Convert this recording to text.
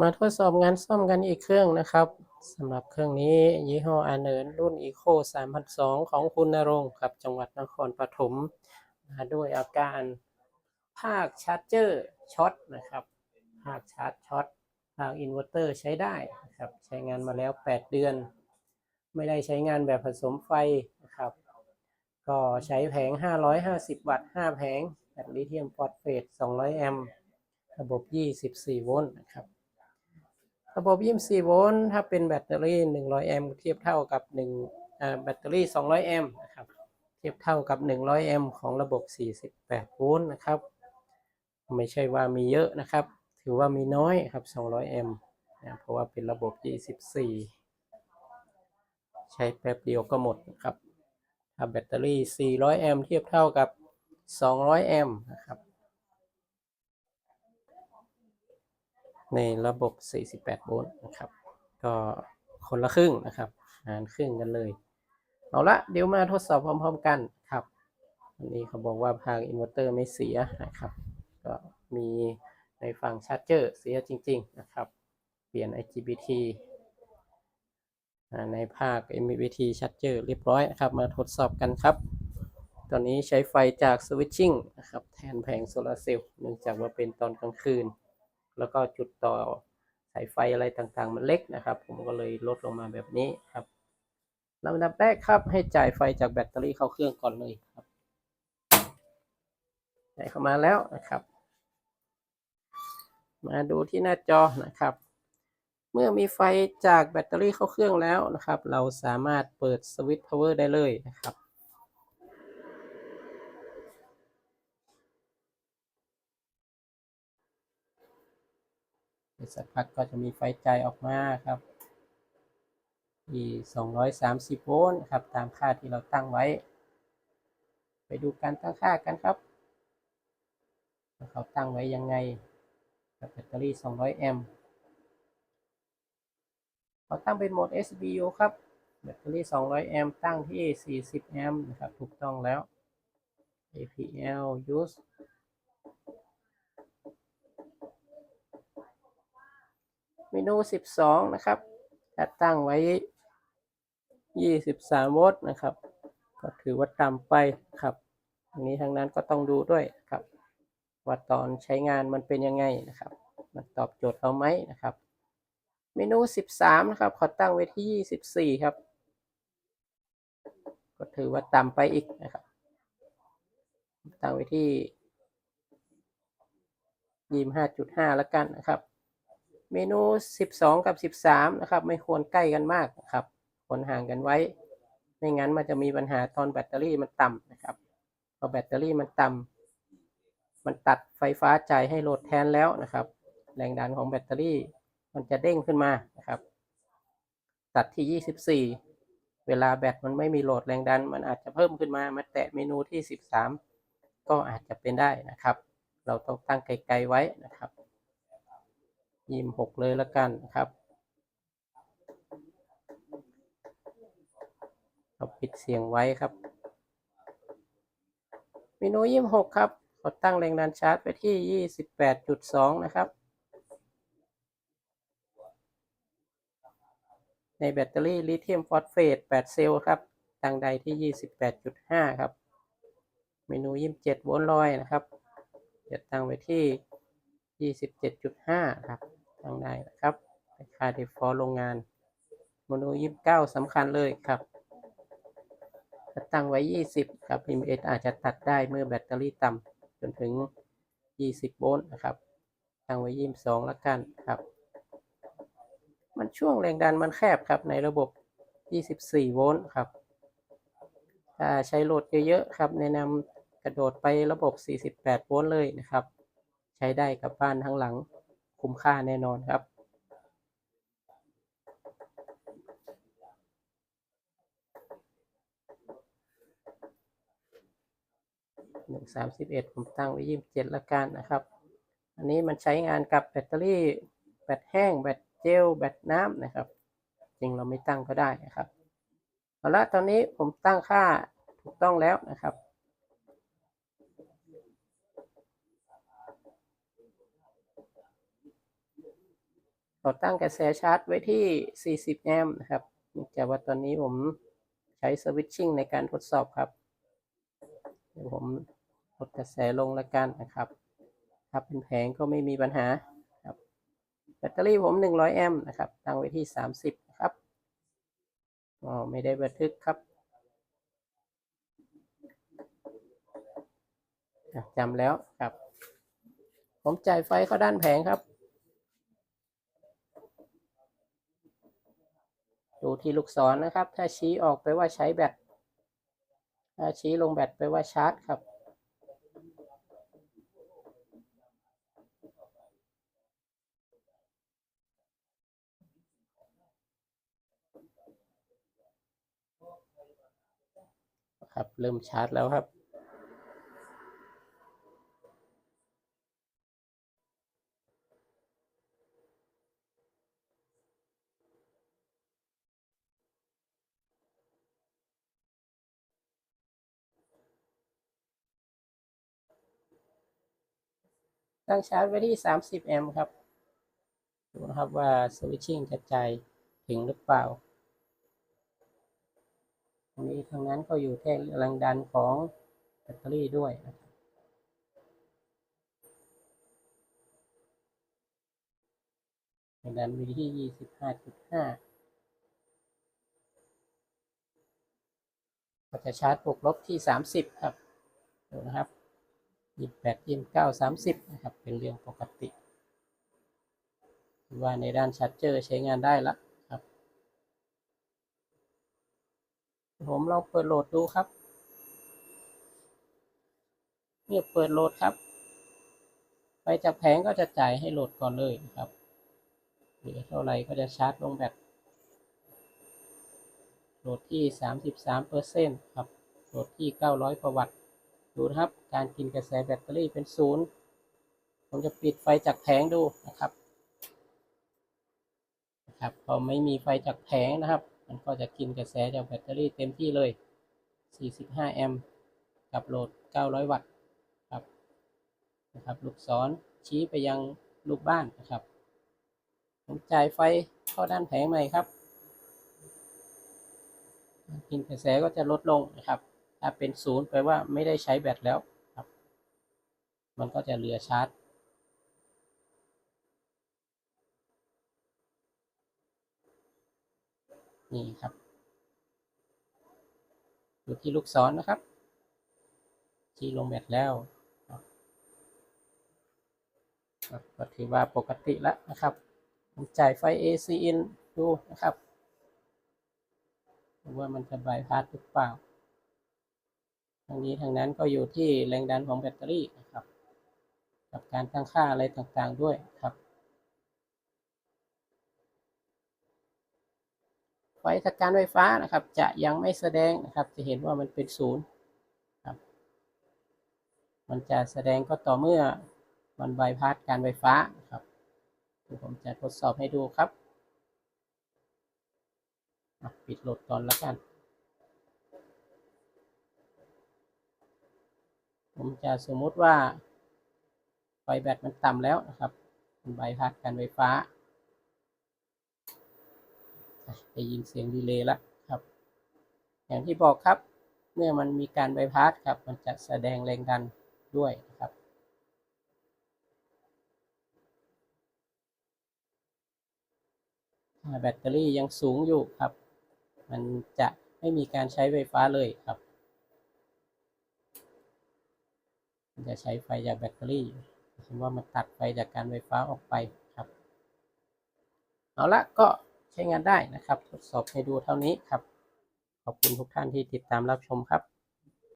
มาทดสอบงานซ่อมกันอีกเครื่องนะครับสำหรับเครื่องนี้ยี่ห้ออาเนินรุ่น Eco 3002 ของคุณนรงค์ครับจังหวัดนครปฐมมาด้วยอาการภาคชาร์จเจอร์ช็อตนะครับภาคชาร์จช็อตภาคอินเวอร์เตอร์ใช้ได้นะครับใช้งานมาแล้ว 8 เดือน ไม่ได้ใช้งานแบบผสมไฟนะครับ ก็ใช้แผง 550 วัตต์ 5 แผงแบตลิเธียมฟอสเฟต200 แอมป์ระบบ 24 โวลต์นะครับ ระบบ 24 โวลต์ถ้าเป็นแบตเตอรี่ 100 แอมป์เทียบเท่ากับ1อ่าแบตเตอรี่ 200 แอมป์นะครับเทียบเท่ากับ 100 แอมป์ของระบบ 48 โวลต์นะครับ ไม่ใช่ว่ามีเยอะนะครับ ถือว่ามีน้อยครับ 200 แอมป์นะเพราะว่าเป็นระบบ 24 ใช้แป๊บเดียวก็หมดนะครับถ้าแบตเตอรี่ 400 แอมป์เทียบเท่ากับ 200 แอมป์นะครับ ในระบบ 48 โวลต์นะครับ ก็คนละครึ่งนะครับ หารครึ่งกันเลย เอาละเดี๋ยวมาทดสอบพร้อมๆกันครับอันนี้เขาบอกว่าภาคอินเวอร์เตอร์ไม่เสียนะครับ ก็มีในฝั่งชาร์จเจอร์เสียจริง ๆ นะครับ เปลี่ยน IGBT ในภาค MBT ชาร์จเจอร์เรียบร้อยนะครับ มาทดสอบกันครับ ตอนนี้ใช้ไฟจากสวิตชิ่งนะครับ แทนแผงโซลาร์เซลล์เนื่องจากว่าเป็นตอนกลางคืน แล้วก็จุดต่อสายไฟอะไรต่างๆ มันเล็กนะครับ ผมก็เลยลดลงมาแบบนี้ครับลำดับแรกครับให้จ่ายไฟจากแบตเตอรี่เข้าเครื่องก่อนเลยครับจ่ายเข้ามาแล้วนะครับ มาดูที่หน้าจอนะครับ เมื่อมีไฟจากแบตเตอรี่เข้าเครื่องแล้วนะครับ เราสามารถเปิดสวิตช์ power ได้เลยนะครับ สักพักก็จะมีไฟใจออกมาครับที่230 โวลต์ครับ ตามค่าที่เราตั้งไว้ ไปดูการตั้งค่ากันครับเขาตั้งไว้ยังไงกับแบตเตอรี่ 200 แอมป์เขาตั้งเป็นโหมด SBU ครับ แบตเตอรี่ 200 แอมป์ตั้งที่ 40 แอมป์นะครับ ถูกต้องแล้ว APL use เมนู 12 นะครับจะตั้งไว้ 23 โวลต์นะครับ ก็ถือว่าต่ำไปครับอันนี้ทางนั้นก็ต้องดูด้วยครับ ว่าตอนใช้งานมันเป็นยังไงนะครับ มันตอบโจทย์เราไหมนะครับ เมนู 13 นะครับ ขอตั้งไว้ที่ 24 ครับ ก็ถือว่าต่ำไปอีกนะครับ ตั้งไว้ที่25.5แล้วกันนะครับ เมนู 12 กับ 13 นะครับ ไม่ควรใกล้กันมากนะครับควรห่างกันไว้ ไม่งั้นมันจะมีปัญหาตอนแบตเตอรี่มันต่ำนะครับพอแบตเตอรี่มันต่ำมันตัดไฟฟ้าจ่ายให้โหลดแทนแล้วนะครับ แรงดันของแบตเตอรี่มันจะเด้งขึ้นมานะครับ ตัดที่ 24 เวลาแบตมันไม่มีโหลดแรงดัน มันอาจจะเพิ่มขึ้นมามาแตะเมนูที่ 13 ก็อาจจะเป็นได้นะครับ เราต้องตั้งไกลๆไว้นะครับ ยี่หกเลยล้วกันนะครับเราปิดเสียงไว้ครับเมนูยี่หกครับกดตั้งแรงดันชาร์จไปที่ยี่สิบแปดจุดสองนะครับ ในแบตเตอรี่ลิเธียมฟอสเฟต8เซลล์ครับตั้งใดที่28.5ครับ เมนู27โวลต์ลอยนะครับจะตั้งไว้ที่ 27.5 ครับตั้งได้นะครับค่า default โรงงานเมนู29สำคัญเลยครับถ้าตั้งไว้ 20 ครับ PMS อาจจะตัดได้เมื่อแบตเตอรี่ต่ำจนถึง 20 โวลต์นะครับ ตั้งไว้ 22แล้วกันครับ มันช่วงแรงดันมันแคบครับในระบบ 24 โวลต์ครับ ถ้าใช้โหลดเยอะๆครับ แนะนำกระโดดไประบบ 48 โวลต์เลยนะครับ ช้ได้กับบ้านทั้งหลัง คุ้มค่าแน่นอนครับ หนึ่งสามสิบเอ็ดผมตั้งไว้ยี่สิบเจ็ดละกันนะครับ อันนี้มันใช้งานกับแบตเตอรี่ แบตแห้ง แบตเจล แบตน้ำนะครับ จริงเราไม่ตั้งก็ได้นะครับ เอาละตอนนี้ผมตั้งค่าถูกต้องแล้วนะครับ เราตั้งกระแสชาร์จไว้ที่ 40 แอมป์นะครับเนื่องจากว่าตอนนี้ผมใช้สวิตชิ่งในการทดสอบครับ เดี๋ยวผมลดกระแสลงละกันนะครับ ถ้าเป็นแผงก็ไม่มีปัญหาครับ แบตเตอรี่ผม 100 แอมป์นะครับ ตั้งไว้ที่ 30 นะครับอ๋อไม่ได้บันทึกครับจำแล้วครับ ผมจ่ายไฟเข้าด้านแผงครับ ดูที่ลูกศรนะครับ ถ้าชี้ออกไปว่าใช้แบตถ้าชี้ลงแบตไปว่าชาร์จครับ ครับ เริ่มชาร์จแล้วครับ ตั้งชาร์จไว้ที่ 30 แอมป์ครับ ดูนะครับว่าสวิตชิ่งกระจายถึงหรือเปล่าตรงนี้ทางนั้นก็อยู่ที่แรงดันของแบตเตอรี่ด้วยนะครับแรงดันอยู่ที่ 25.5ก็จะชาร์จบวกลบที่ 30 ครับ ดูนะครับ ยี่สิบแปดยี่สิบเก้าสามสิบนะครับ เป็นเรื่องปกติ ว่าในด้านชาร์จเจอร์ใช้งานได้ละครับ ผมลองเปิดโหลดดูครับเนี่ยเปิดโหลดครับ ไปจากแผงก็จะจ่ายให้โหลดก่อนเลยนะครับเหลือเท่าไหร่ก็จะชาร์จลงแบตโหลดที่สามสิบสามเปอร์เซ็นต์ครับ โหลดที่เก้าร้อยกว่าวัตต์ ดูนะครับ การกินกระแสแบตเตอรี่เป็นศูนย์ผมจะปิดไฟจากแผงดูนะครับนะครับพอไม่มีไฟจากแผงนะครับ มันก็จะกินกระแสจากแบตเตอรี่เต็มที่เลย 45 แอมป์กับโหลด 900 วัตต์ครับนะครับ ลูกศรชี้ไปยังลูกบ้านนะครับผมจ่ายไฟเข้าด้านแผงใหม่ครับ กินกระแสก็จะลดลงนะครับ ถ้าเป็นศูนย์แปลว่าไม่ได้ใช้แบตแล้วครับ มันก็จะเหลือชาร์จ นี่ครับอยู่ที่ลูกศรนนะครับที่ลงแบตแล้วก็ถือว่าปกติแล้วนะครับผมจ่ายไฟ AC in ดูนะครับว่ามันจะบายพาสหรือเปล่า ทางนี้ทางนั้นก็อยู่ที่แรงดันของแบตเตอรี่นะครับ กับการตั้งค่าอะไรต่างๆด้วยครับไฟทางการไฟฟ้านะครับ จะยังไม่แสดงนะครับ จะเห็นว่ามันเป็นศูนย์ครับ มันจะแสดงก็ต่อเมื่อมันบายพาสการไฟฟ้าครับผมจะทดสอบให้ดูครับ ปิดโหลดก่อนล้วกัน ผมจะสมมุติว่าไฟแบตมันต่ำแล้วนะครับมันบพาสการไฟฟ้าได้ยินเสียงดีเลย์แล้วครับ อย่างที่บอกครับ เมื่อมันมีการบพาสครับ มันจะแสดงแรงดันด้วยนะครับ แบตเตอรี่ยังสูงอยู่ครับ มันจะไม่มีการใช้ไฟฟ้าเลยครับ มัน จะใช้ไฟจากแบตเตอรี่สมมติว่ามันตัดไฟจากการไฟฟ้าออกไปครับ เอาละก็ใช้งานได้นะครับ ทดสอบให้ดูเท่านี้ครับ ขอบคุณทุกท่านที่ติดตามรับชมครับ